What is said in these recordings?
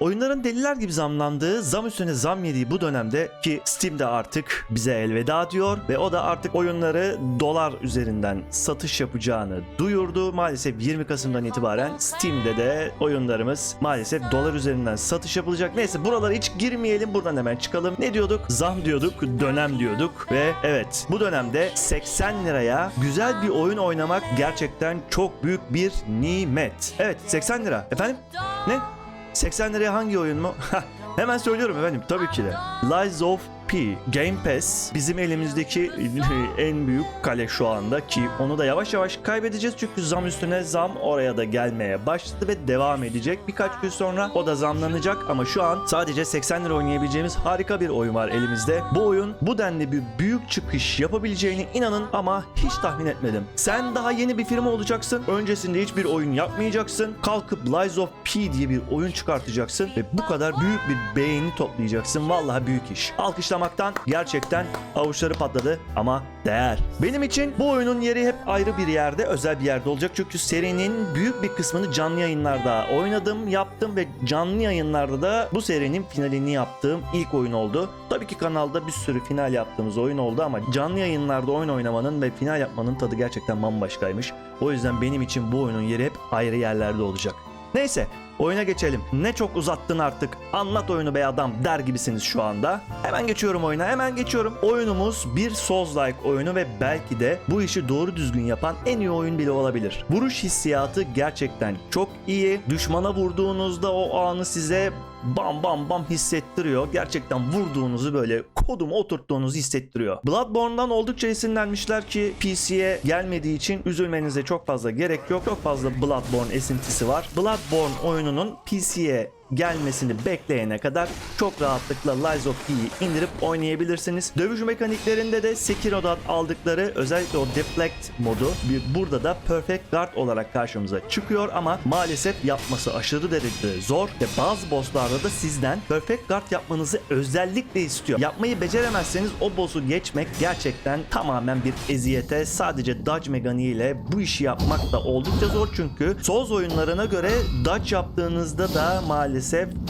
Oyunların deliler gibi zamlandığı, zam üstüne zam yediği bu dönemde ki Steam'de artık bize elveda diyor ve o da artık oyunları dolar üzerinden satış yapacağını duyurdu. Maalesef 20 Kasım'dan itibaren Steam'de de oyunlarımız maalesef dolar üzerinden satış yapılacak. Neyse buralara hiç girmeyelim buradan hemen çıkalım. Ne diyorduk? Zam diyorduk, dönem diyorduk ve evet bu dönemde 80 liraya güzel bir oyun oynamak gerçekten çok büyük bir nimet. Evet 80 lira. Efendim? Ne? 80 liraya hangi oyun mu? Hemen söylüyorum efendim tabii ki de. Lies of Game Pass bizim elimizdeki en büyük kale şu anda ki onu da yavaş yavaş kaybedeceğiz çünkü zam üstüne zam oraya da gelmeye başladı ve devam edecek. Birkaç gün sonra o da zamlanacak ama şu an sadece 80 lira oynayabileceğimiz harika bir oyun var elimizde. Bu oyun bu denli bir büyük çıkış yapabileceğini inanın ama hiç tahmin etmedim. Sen daha yeni bir firma olacaksın. Öncesinde hiçbir oyun yapmayacaksın. Kalkıp Lies of P diye bir oyun çıkartacaksın ve bu kadar büyük bir beğeni toplayacaksın. Vallahi büyük iş. Alkışlamaktan gerçekten avuçları patladı ama değer. Benim için bu oyunun yeri hep ayrı bir yerde, özel bir yerde olacak. Çünkü serinin büyük bir kısmını canlı yayınlarda oynadım, yaptım ve canlı yayınlarda da bu serinin finalini yaptığım ilk oyun oldu. Tabii ki kanalda bir sürü final yaptığımız oyun oldu ama canlı yayınlarda oyun oynamanın ve final yapmanın tadı gerçekten bambaşkaymış. O yüzden benim için bu oyunun yeri hep ayrı yerlerde olacak. Neyse oyuna geçelim. Ne çok uzattın artık. Anlat oyunu be adam der gibisiniz şu anda. Hemen geçiyorum oyuna hemen geçiyorum. Oyunumuz bir Souls-like oyunu ve belki de bu işi doğru düzgün yapan en iyi oyun bile olabilir. Vuruş hissiyatı gerçekten çok iyi. Düşmana vurduğunuzda o anı size bam bam bam hissettiriyor. Gerçekten vurduğunuzu böyle kodum oturttuğunuzu hissettiriyor. Bloodborne'dan oldukça esinlenmişler ki PC'ye gelmediği için üzülmenize çok fazla gerek yok. Çok fazla Bloodborne esintisi var. Bloodborne oyununun PC'ye gelmesini bekleyene kadar çok rahatlıkla Lies of P'yi indirip oynayabilirsiniz. Dövüş mekaniklerinde de Sekiro'dan aldıkları özellikle o Deflect modu bir burada da Perfect Guard olarak karşımıza çıkıyor ama maalesef yapması aşırı derecede zor ve bazı bosslarda da sizden Perfect Guard yapmanızı özellikle istiyor. Yapmayı beceremezseniz o boss'u geçmek gerçekten tamamen bir eziyete. Sadece dodge mekaniğiyle bu işi yapmak da oldukça zor çünkü Souls oyunlarına göre dodge yaptığınızda da maalesef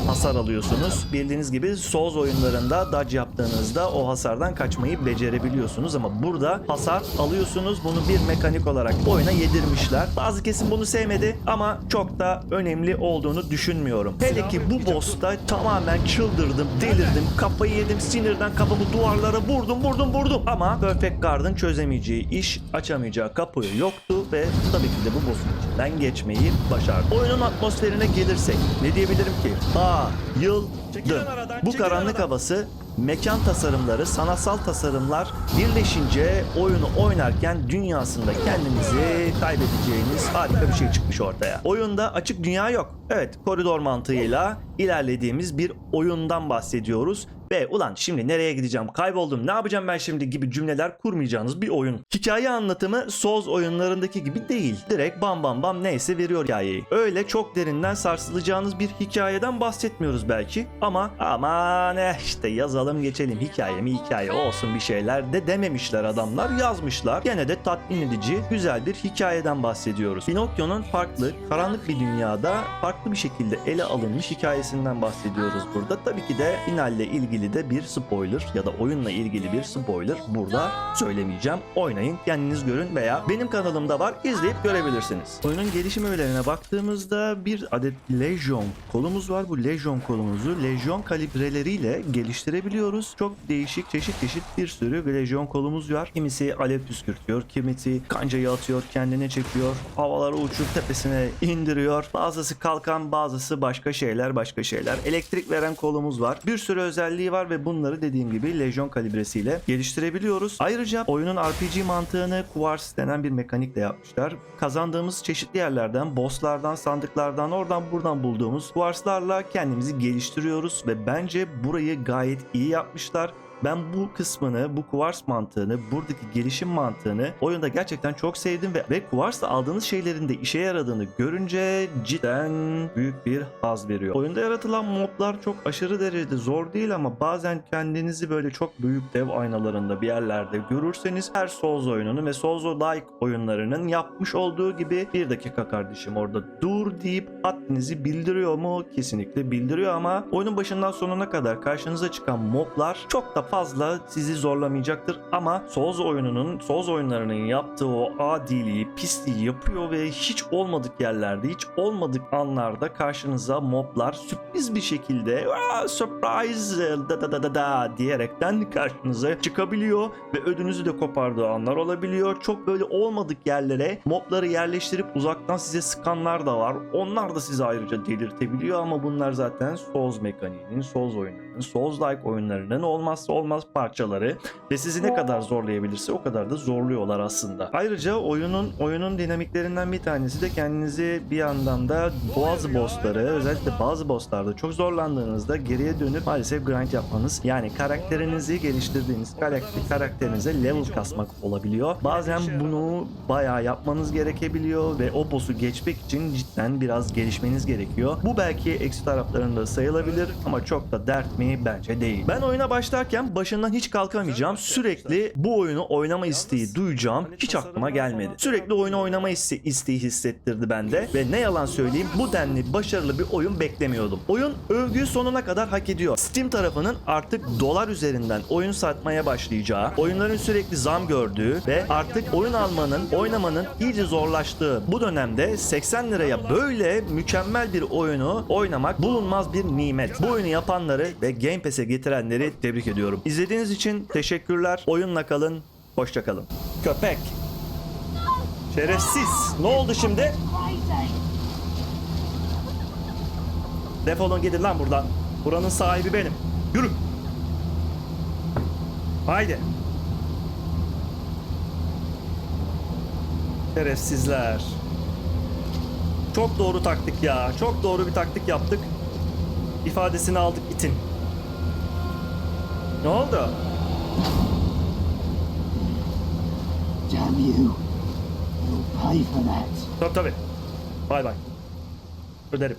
hasar alıyorsunuz. Bildiğiniz gibi Souls oyunlarında dodge yaptığınızda o hasardan kaçmayı becerebiliyorsunuz ama burada hasar alıyorsunuz. Bunu bir mekanik olarak oyuna yedirmişler. Bazı kesim bunu sevmedi ama çok da önemli olduğunu düşünmüyorum. Hele ki bu boss'ta tamamen çıldırdım, delirdim, kafayı yedim, sinirden kafamı duvarlara vurdum, vurdum, vurdum. Ama Perfect Guard'ın çözemeyeceği iş, açamayacağı kapı yoktu ve tabii ki de bu boss'un içinden geçmeyi başardı. Oyunun atmosferine gelirsek ne diyebilirim? Bayıldım. Bu karanlık havası mekan tasarımları, sanatsal tasarımlar birleşince oyunu oynarken dünyasında kendinizi kaybedeceğiniz harika bir şey çıkmış ortaya. Oyunda açık dünya yok. Evet, koridor mantığıyla ilerlediğimiz bir oyundan bahsediyoruz. Ve ulan şimdi nereye gideceğim, kayboldum, ne yapacağım ben şimdi gibi cümleler kurmayacağınız bir oyun. Hikaye anlatımı Souls oyunlarındaki gibi değil. Direkt bam bam bam neyse veriyor hikayeyi. Öyle çok derinden sarsılacağınız bir hikayeden bahsetmiyoruz belki. Ama aman eh işte yazalım geçelim hikaye mi hikaye olsun bir şeyler de dememişler adamlar yazmışlar. Gene de tatmin edici güzel bir hikayeden bahsediyoruz. Pinokyo'nun farklı karanlık bir dünyada farklı bir şekilde ele alınmış hikayesinden bahsediyoruz burada. Tabii ki de finalle ilgili de bir spoiler ya da oyunla ilgili bir spoiler burada söylemeyeceğim. Oynayın kendiniz görün veya benim kanalımda var izleyip görebilirsiniz. Oyunun gelişim öğelerine baktığımızda bir adet Legion kolumuz var. Bu Legion kolumuzu Legion kalibreleriyle geliştirebiliyoruz. Çok değişik çeşit çeşit bir sürü Legion kolumuz var. Kimisi alev püskürtüyor, kimisi kancayı atıyor, kendine çekiyor, havalara uçup tepesine indiriyor. Bazısı kalkan, bazısı başka şeyler, başka şeyler. Elektrik veren kolumuz var. Bir sürü özelliği var ve bunları dediğim gibi Legion kalibresiyle geliştirebiliyoruz. Ayrıca oyunun RPG mantığını Quartz denen bir mekanikle yapmışlar. Kazandığımız çeşitli yerlerden, bosslardan, sandıklardan, oradan buradan bulduğumuz Quartz'larla kendimizi geliştiriyoruz ve bence burayı gayet iyi yapmışlar. Ben bu kısmını, bu Quartz mantığını, buradaki gelişim mantığını oyunda gerçekten çok sevdim ve, ve Quartz'la aldığınız şeylerin de işe yaradığını görünce cidden büyük bir haz veriyor. Oyunda yaratılan moblar çok aşırı derecede zor değil ama bazen kendinizi böyle çok büyük dev aynalarında bir yerlerde görürseniz her Souls oyununu ve Souls-like oyunlarının yapmış olduğu gibi bir dakika kardeşim orada dur dur deyip haddinizi bildiriyor mu? Kesinlikle bildiriyor ama oyunun başından sonuna kadar karşınıza çıkan moblar çok da fazla sizi zorlamayacaktır ama Souls oyununun, Souls oyunlarının yaptığı o adiliği, pisliği yapıyor ve hiç olmadık yerlerde, hiç olmadık anlarda karşınıza moblar sürpriz bir şekilde "Aa, surprise da da da da da diyerekten karşınıza çıkabiliyor ve ödünüzü de kopardığı anlar olabiliyor. Çok böyle olmadık yerlere mobları yerleştirip uzaktan size sıkanlar da var. Onlar da sizi ayrıca delirtebiliyor ama bunlar zaten Souls mekaniğinin, Souls oyunlarının, Souls-like oyunlarının olmazsa olmaz parçaları ve sizi ne kadar zorlayabilirse o kadar da zorluyorlar aslında. Ayrıca oyunun oyunun dinamiklerinden bir tanesi de kendinizi bir yandan da bazı bossları özellikle bazı bosslarda çok zorlandığınızda geriye dönüp maalesef grind yapmanız yani karakterinizi geliştirdiğiniz karakter, karakterinize level kasmak olabiliyor. Bazen bunu bayağı yapmanız gerekebiliyor ve o boss'u geçmek için cidden biraz gelişmeniz gerekiyor. Bu belki eksi taraflarında sayılabilir ama çok da dert mi bence değil. Ben oyuna başlarken başından hiç kalkamayacağım. Sürekli bu oyunu oynama isteği duyacağım. Hiç aklıma gelmedi. Sürekli oyunu oynama iste- isteği hissettirdi bende ve ne yalan söyleyeyim bu denli başarılı bir oyun beklemiyordum. Oyun övgüyü sonuna kadar hak ediyor. Steam tarafının artık dolar üzerinden oyun satmaya başlayacağı, oyunların sürekli zam gördüğü ve artık oyun almanın, oynamanın iyice zorlaştığı bu dönemde 80 liraya böyle mükemmel bir oyunu oynamak bulunmaz bir nimet. Bu oyunu yapanları ve Game Pass'e getirenleri tebrik ediyorum. İzlediğiniz için teşekkürler. Oyunla kalın, hoşça kalın. Köpek. Şerefsiz. Ne oldu şimdi? Defolun gidin lan buradan. Buranın sahibi benim. Yürü. Haydi. Şerefsizler. Çok doğru taktik ya. Çok doğru bir taktik yaptık. İfadesini aldık itin. Ne oldu? Damn you! You'll pay for that. Tabii tabii. Bay bay. Öderim.